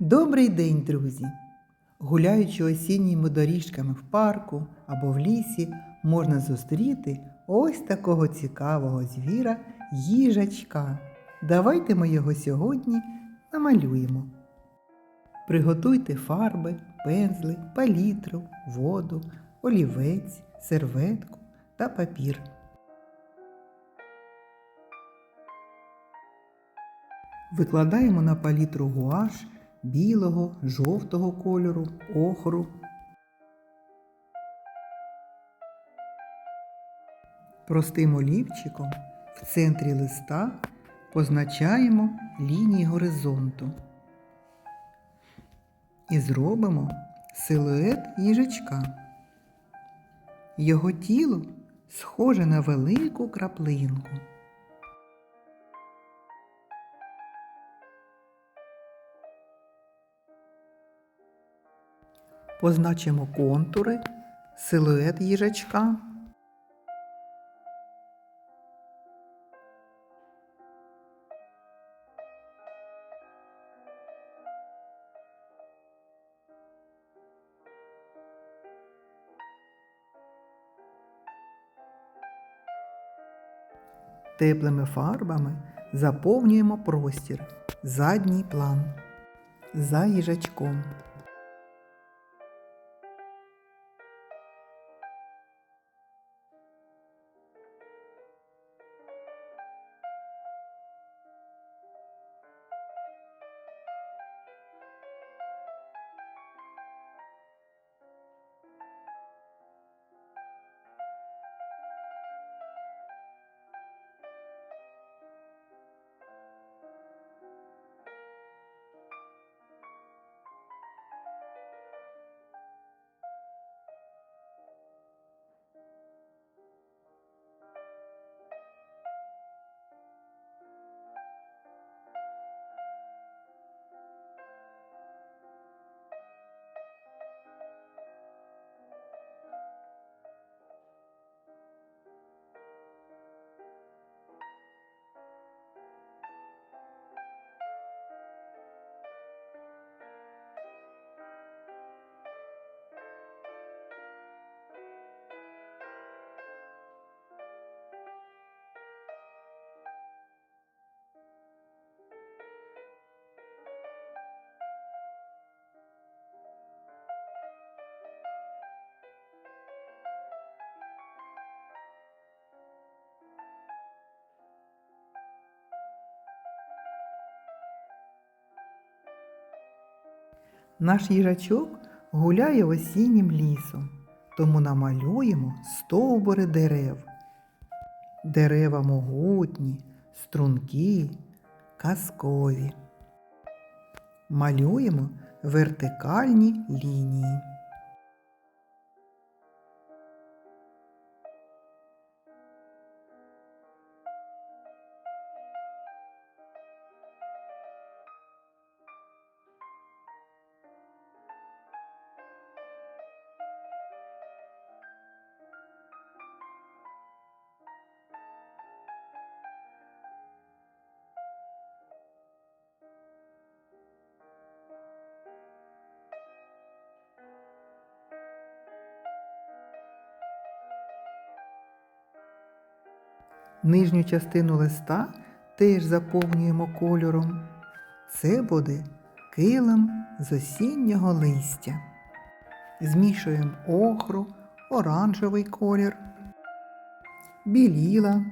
Добрий день, друзі! Гуляючи осінніми доріжками в парку або в лісі, можна зустріти ось такого цікавого звіра їжачка. Давайте ми його сьогодні намалюємо. Приготуйте фарби, пензли, палітру, воду, олівець, серветку та папір. Викладаємо на палітру гуаш білого, жовтого кольору, охру. Простим олівчиком в центрі листа позначаємо лінії горизонту і зробимо силует їжачка. Його тіло схоже на велику краплинку. Позначимо контури, силует їжачка. Теплими фарбами заповнюємо простір, задній план за їжачком. Наш їжачок гуляє осіннім лісом, тому намалюємо стовбури дерев. Дерева могутні, стрункі, казкові. Малюємо вертикальні лінії. Нижню частину листа теж заповнюємо кольором. Це буде килим з осіннього листя. Змішуємо охру, оранжевий колір, біліла.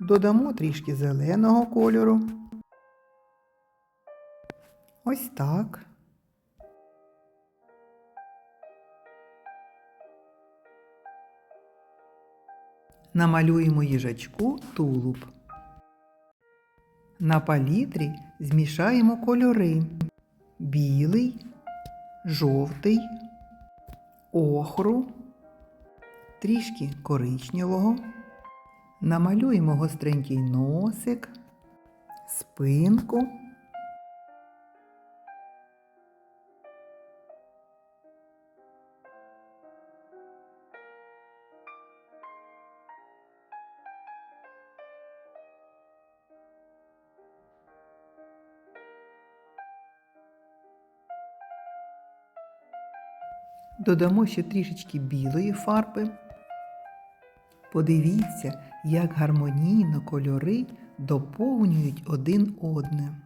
Додамо трішки зеленого кольору. Ось так. Намалюємо їжачку тулуб. На палітрі змішаємо кольори білий, жовтий, охру, трішки коричневого. Намалюємо гостренький носик, спинку. Додамо ще трішечки білої фарби. Подивіться, як гармонійно кольори доповнюють один одне,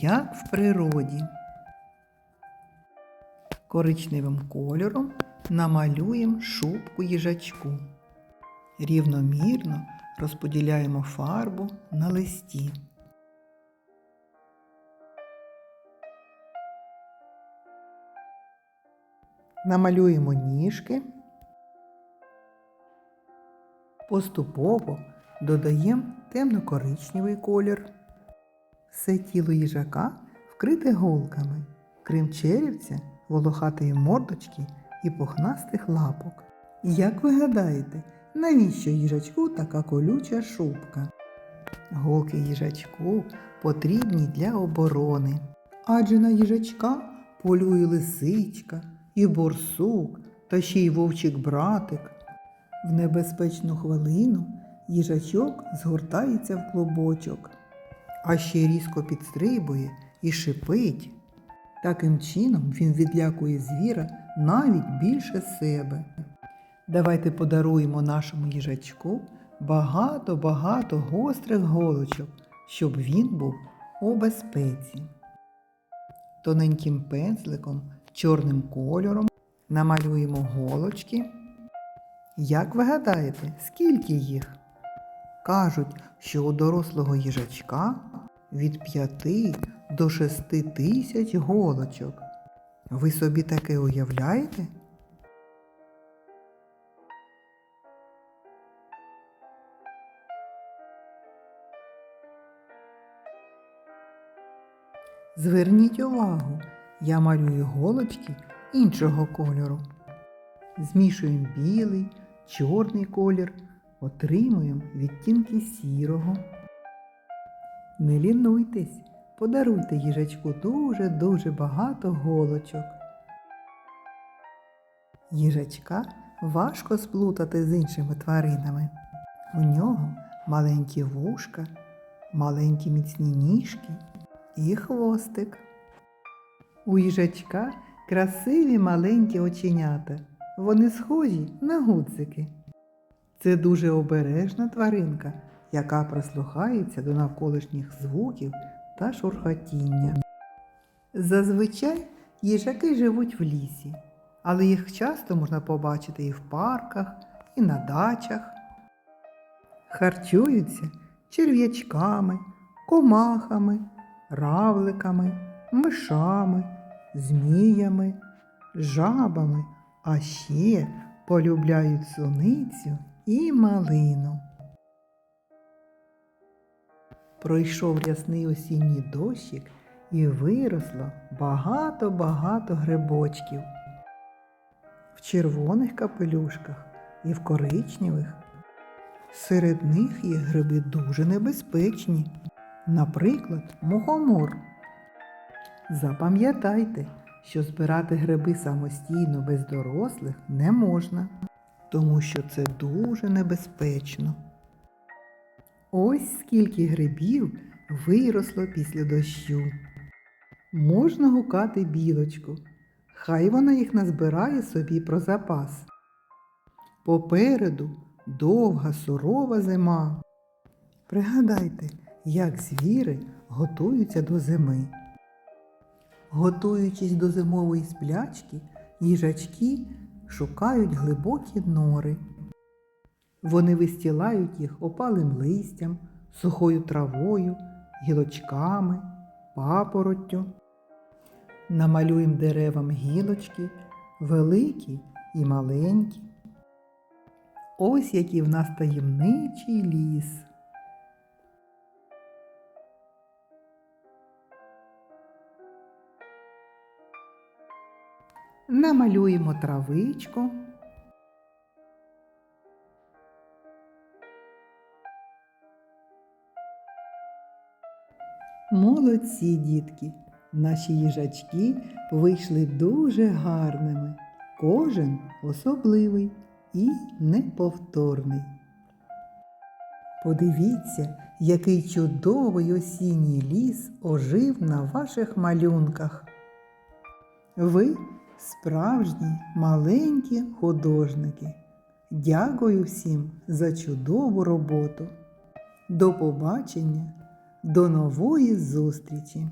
як в природі. Коричневим кольором намалюємо шубку їжачку. Рівномірно розподіляємо фарбу на листі. Намалюємо ніжки. Поступово додаємо темно-коричневий колір. Все тіло їжака вкрите голками, крім черівця, волохатої мордочки і пухнастих лапок. Як ви гадаєте, навіщо їжачку така колюча шубка? Голки їжачку потрібні для оборони. Адже на їжачка полює лисичка і борсук, та ще й вовчик братик. В небезпечну хвилину їжачок згортається в клубочок, а ще різко підстрибує і шипить. Таким чином він відлякує звіра навіть більше себе. Давайте подаруємо нашому їжачку багато-багато гострих голочок, щоб він був у безпеці. Тоненьким пензликом, чорним кольором намалюємо голочки. Як ви гадаєте, скільки їх? Кажуть, що у дорослого їжачка від 5 до 6 тисяч голочок. Ви собі таке уявляєте? Зверніть увагу, я малюю голочки іншого кольору. Змішуємо білий, чорний колір, отримуємо відтінки сірого. Не лінуйтесь, подаруйте їжачку дуже-дуже багато голочок. Їжачка важко сплутати з іншими тваринами. У нього маленькі вушка, маленькі міцні ніжки і хвостик. У їжачка красиві маленькі оченята. Вони схожі на гудзики. Це дуже обережна тваринка, яка прислухається до навколишніх звуків та шурхотіння. Зазвичай їжаки живуть в лісі, але їх часто можна побачити і в парках, і на дачах. Харчуються черв'ячками, комахами, равликами, мишами, зміями, жабами, а ще полюбляють суницю і малину. Пройшов рясний осінній дощик і виросло багато-багато грибочків. В червоних капелюшках і в коричневих. Серед них є гриби дуже небезпечні, наприклад, мухомор. Запам'ятайте, що збирати гриби самостійно без дорослих не можна, тому що це дуже небезпечно. Ось скільки грибів виросло після дощу. Можна гукати білочку, хай вона їх назбирає собі про запас. Попереду довга сурова зима. Пригадайте, як звіри готуються до зими. Готуючись до зимової сплячки, їжачки шукають глибокі нори. Вони вистілають їх опалим листям, сухою травою, гілочками, папороттю. Намалюємо деревам гілочки, великі і маленькі. Ось який в нас таємничий ліс. Намалюємо травичку. Молодці, дітки! Наші їжачки вийшли дуже гарними. Кожен особливий і неповторний. Подивіться, який чудовий осінній ліс ожив на ваших малюнках. Ви справжні маленькі художники. Дякую всім за чудову роботу. До побачення, до нової зустрічі!